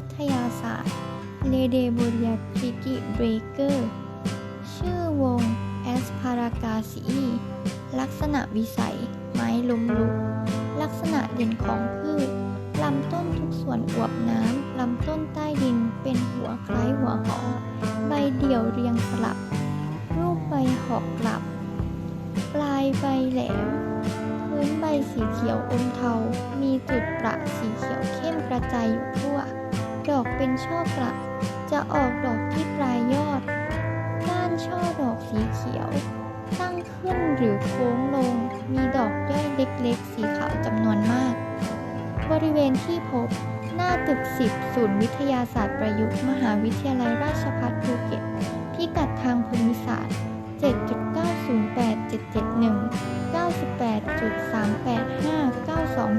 วิทยาศาสตร์เลเดบเรียทริกิเบรเกอร์ชื่อวงแอสพารากาซีลักษณะวิสัย ไม้ล้มลุก ลักษณะเด่นของพืช ลำต้นทุกส่วนอวบน้ำ ลำต้นใต้ดินเป็นหัวคล้ายหัวหอใบเดี่ยวเรียงสลับ รูปใบหอกกลับ ปลายใบแหลม พื้นใบสีเขียวอมเทา มีจุดประสีเขียวเข้มกระจายอยู่ทั่ว ดอกเป็นช่อกลับ จะออกดอกที่ปลายยอด ก้านช่อดอกสีเขียว ตั้งขึ้นหรือโค้งลง มีดอกย่อยเล็กๆ สีขาวจำนวนมาก บริเวณที่พบ หน้าตึก 10 ศูนย์วิทยาศาสตร์ประยุกต์ มหาวิทยาลัยราชภัฏภูเก็ต พิกัดทางภูมิศาสตร์ 7.908771 98.385 927